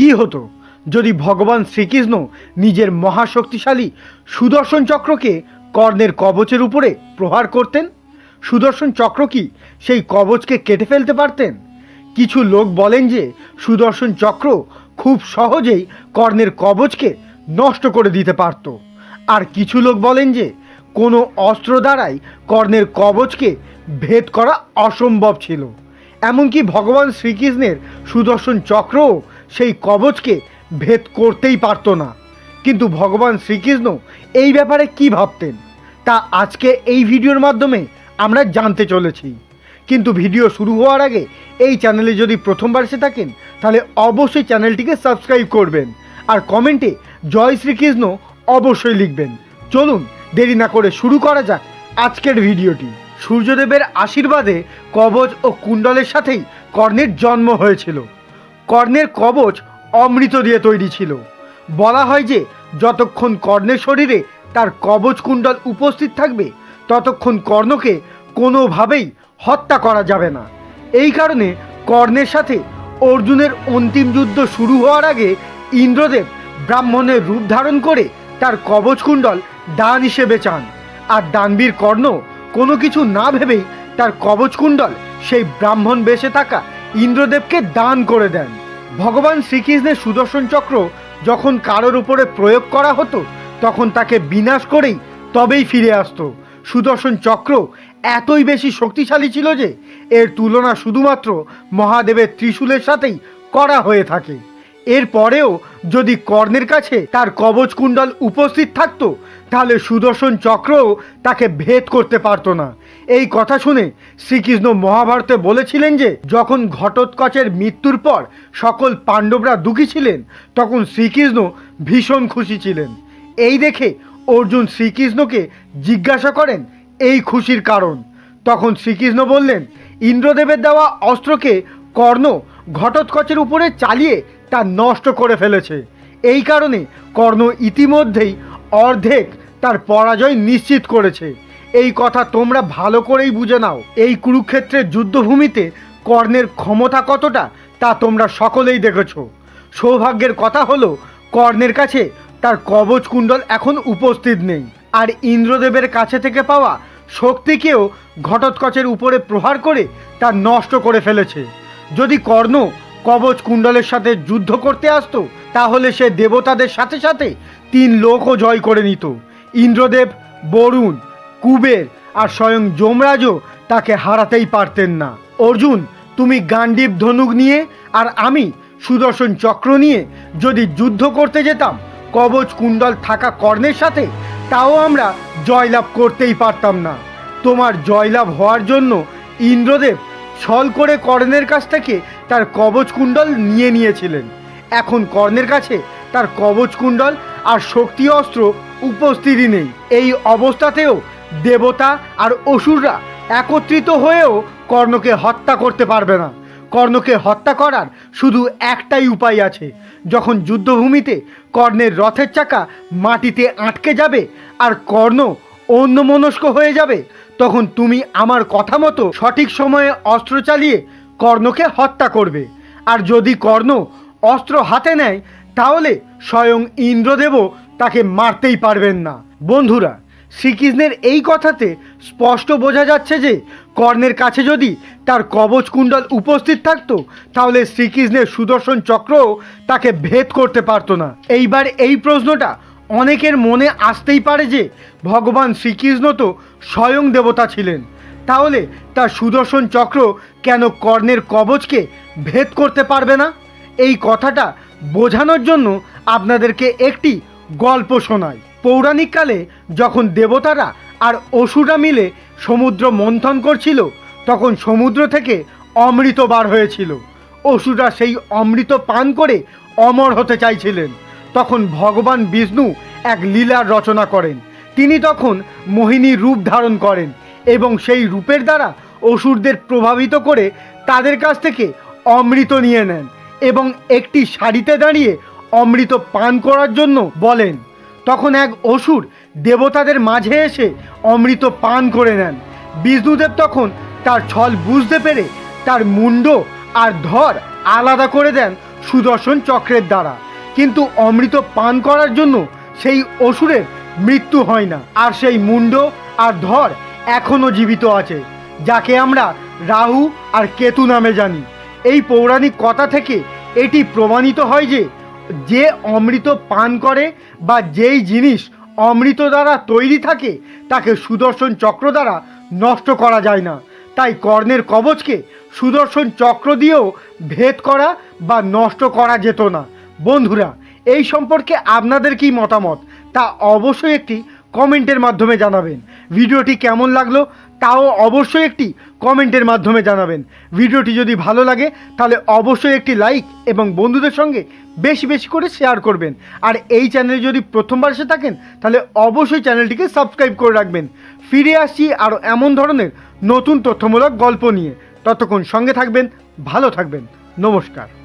কি হতো? যদি ভগবান শ্রীকৃষ্ণ নিজের মহাশক্তিশালী সুদর্শন চক্রকে কর্ণের কবচের উপরে প্রহার করতেন? সুদর্শন চক্র কি সেই কবচকে কেটে ফেলতে পারতেন? কিছু লোক বলেন যে, সুদর্শন চক্র খুব সহজেই কর্ণের কবচকে নষ্ট করে দিতে পারত। আর কিছু লোক বলেন যে, কোনো অস্ত্র দ্বারাই কর্ণের কবচকে ভেদ করা অসম্ভব ছিল। এমনকি ভগবান শ্রীকৃষ্ণের সুদর্শন চক্রও সেই কবচকে ভেদ করতেই পারত না। কিন্তু ভগবান শ্রীকৃষ্ণ এই ব্যাপারে কি ভাবতেন? তা আজকে এই ভিডিওর মাধ্যমে আমরা জানতে চলেছি। কিন্তু ভিডিও শুরু হওয়ার আগে এই চ্যানেলে যদি প্রথমবার এসে থাকেন, তাহলে অবশ্যই চ্যানেলটিকে সাবস্ক্রাইব করবেন আর কমেন্টে জয় শ্রীকৃষ্ণ অবশ্যই লিখবেন। চলুন, দেরি না করে শুরু করা যাক আজকের ভিডিওটি। সূর্যদেবের আশীর্বাদে কবচ ও কুণ্ডলের সাথেই কর্ণের জন্ম হয়েছিল। কর্ণের কবচ অমৃত দিয়ে তৈরি ছিল। বলা হয় যে, যতক্ষণ কর্ণের শরীরে তার কবচ কুণ্ডল উপস্থিত থাকবে, ততক্ষণ কর্ণকে কোনোভাবেই হত্যা করা যাবে না। এই কারণে কর্ণের সাথে অর্জুনের অন্তিম যুদ্ধ শুরু হওয়ার আগে ইন্দ্রদেব ব্রাহ্মণের রূপ ধারণ করে তার কবচ কুণ্ডল দান হিসেবে চান। আর দানবীর কর্ণ কোনো কিছু না ভেবেই তার কবচ কুণ্ডল সেই ব্রাহ্মণ বেশে থাকা ইন্দ্রদেবকে দান করে দেন। ভগবান শ্রীকৃষ্ণের সুদর্শন চক্র যখন কারোর উপরে প্রয়োগ করা হতো, তখন তাকে বিনাশ করেই তবেই ফিরে আসতো। সুদর্শন চক্র এতই বেশি শক্তিশালী ছিল যে, এর তুলনা শুধুমাত্র মহাদেবের ত্রিশূলের সাথেই করা হয়ে থাকে। এরপরেও যদি কর্ণের কাছে তার কবচ কুণ্ডল উপস্থিত থাকতো, তাহলে সুদর্শন চক্রও তাকে ভেদ করতে পারতো না। এই কথা শুনে শ্রীকৃষ্ণ মহাভারতে বলেছিলেন যে, যখন ঘটোৎকচের মৃত্যুর পর সকল পাণ্ডবরা দুঃখী ছিলেন, তখন শ্রীকৃষ্ণ ভীষণ খুশি ছিলেন। এই দেখে অর্জুন শ্রীকৃষ্ণকে জিজ্ঞাসা করেন এই খুশির কারণ। তখন শ্রীকৃষ্ণ বললেন, ইন্দ্রদেবের দেওয়া অস্ত্রকে কর্ণ ঘটোৎকচের উপরে চালিয়ে তা নষ্ট করে ফেলেছে। এই কারণে কর্ণ ইতিমধ্যেই অর্ধেক তার পরাজয় নিশ্চিত করেছে। এই কথা তোমরা ভালো করেই বুঝে নাও। এই কুরুক্ষেত্রের যুদ্ধভূমিতে কর্ণের ক্ষমতা কতটা তা তোমরা সকলেই দেখেছ। সৌভাগ্যের কথা হলো, কর্ণের কাছে তার কবচ কুণ্ডল এখন উপস্থিত নেই। আর ইন্দ্রদেবের কাছে থেকে পাওয়া শক্তিকেও ঘটোৎকচের উপরে প্রহার করে তা নষ্ট করে ফেলেছে। যদি কর্ণ কবচ কুণ্ডলের সাথে যুদ্ধ করতে আসতো, তাহলে সে দেবতাদের সাথে সাথে তিন লোকও জয় করে নিত। ইন্দ্রদেব, বরুণ, কুবের আর স্বয়ং যমরাজও তাকে হারাতেই পারতেন না। অর্জুন, তুমি গান্ডীব ধনুক নিয়ে আর আমি সুদর্শন চক্র নিয়ে যদি যুদ্ধ করতে যেতাম, কবচ কুণ্ডল থাকা কর্ণের সাথে, তাও আমরা জয়লাভ করতেই পারতাম না। তোমার জয়লাভ হওয়ার জন্য ইন্দ্রদেব ছল করে কর্ণের কাছ থেকে তার কবচ কুণ্ডল নিয়ে নিয়েছিলেন। এখন কর্ণের কাছে তার কবচ কুণ্ডল আর শক্তি অস্ত্র উপস্থিতি নেই। এই অবস্থাতেও দেবতা আর অসুররা একত্রিত হয়েও কর্ণকে হত্যা করতে পারবে না। কর্ণকে হত্যা করার শুধু একটাই উপায় আছে। যখন যুদ্ধভূমিতে কর্ণের রথের চাকা মাটিতে আটকে যাবে আর কর্ণ অন্যমনস্ক হয়ে যাবে, তখন তুমি আমার কথা মতো সঠিক সময়ে অস্ত্র চালিয়ে কর্ণকে হত্যা করবে। আর যদি কর্ণ অস্ত্র হাতে নেয়, তাহলে স্বয়ং ইন্দ্রদেবও তাকে মারতেই পারবেন না। বন্ধুরা, শ্রীকৃষ্ণের এই কথাতে স্পষ্ট বোঝা যাচ্ছে যে, কর্ণের কাছে যদি তার কবচ কুণ্ডল উপস্থিত থাকতো, তাহলে শ্রীকৃষ্ণের সুদর্শন চক্রও তাকে ভেদ করতে পারতো না। এইবার এই প্রশ্নটা অনেকের মনে আসতেই পারে যে, ভগবান শ্রীকৃষ্ণ তো স্বয়ং দেবতা ছিলেন। তাহলে তার সুদর্শন চক্র কেন কর্ণের কবচকে ভেদ করতে পারবে না? এই কথাটা বোঝানোর জন্য আপনাদেরকে একটি গল্প শোনাই। পৌরাণিক কালে যখন দেবতারা আর অসুরা মিলে সমুদ্র মন্থন করছিল, তখন সমুদ্র থেকে অমৃত বার হয়েছিল। অসুরা সেই অমৃত পান করে অমর হতে চাইছিলেন। তখন ভগবান বিষ্ণু এক লীলার রচনা করেন। তিনি তখন মোহিনী রূপ ধারণ করেন। এবং সেই রূপের দ্বারা অসুরদের প্রভাবিত করে তাদের কাছ থেকে অমৃত নিয়ে নেন এবং একটি শাড়িতে দাঁড়িয়ে অমৃত পান করার জন্য বলেন। তখন এক অসুর দেবতাদের মাঝে এসে অমৃত পান করে নেন। বিষ্ণুদেব তখন তার ছল বুঝতে পেরে তার মুন্ড আর ধর আলাদা করে দেন সুদর্শন চক্রের দ্বারা। কিন্তু অমৃত পান করার জন্য সেই অসুরের মৃত্যু হয় না। আর সেই মুন্ড আর ধর এখনও জীবিত আছে, যাকে আমরা রাহু আর কেতু নামে জানি। এই পৌরাণিক কথা থেকে এটি প্রমাণিত হয় যে যে অমৃত পান করে বা যেই জিনিস অমৃত দ্বারা তৈরি থাকে, তাকে সুদর্শন চক্র দ্বারা নষ্ট করা যায় না। তাই কর্ণের কবচকে সুদর্শন চক্র দিয়েও ভেদ করা বা নষ্ট করা যেত না। বন্ধুরা, এই সম্পর্কে আপনাদের কি মতামত? তা অবশ্যই একটি কমেন্টের মাধ্যমে জানাবেন। ভিডিওটি কেমন লাগল তাও অবশ্যই একটি কমেন্টের মাধ্যমে জানাবেন। ভিডিওটি যদি ভালো লাগে, তাহলে অবশ্যই একটি লাইক এবং বন্ধুদের সঙ্গে বেশি বেশি করে শেয়ার করবেন। আর এই চ্যানেলে যদি প্রথমবার এসে থাকেন, তাহলে অবশ্যই চ্যানেলটিকে সাবস্ক্রাইব করে রাখবেন। ফিরে আসছি আরও এমন ধরনের নতুন তথ্যমূলক গল্প নিয়ে। ততক্ষণ সঙ্গে থাকবেন, ভালো থাকবেন। নমস্কার।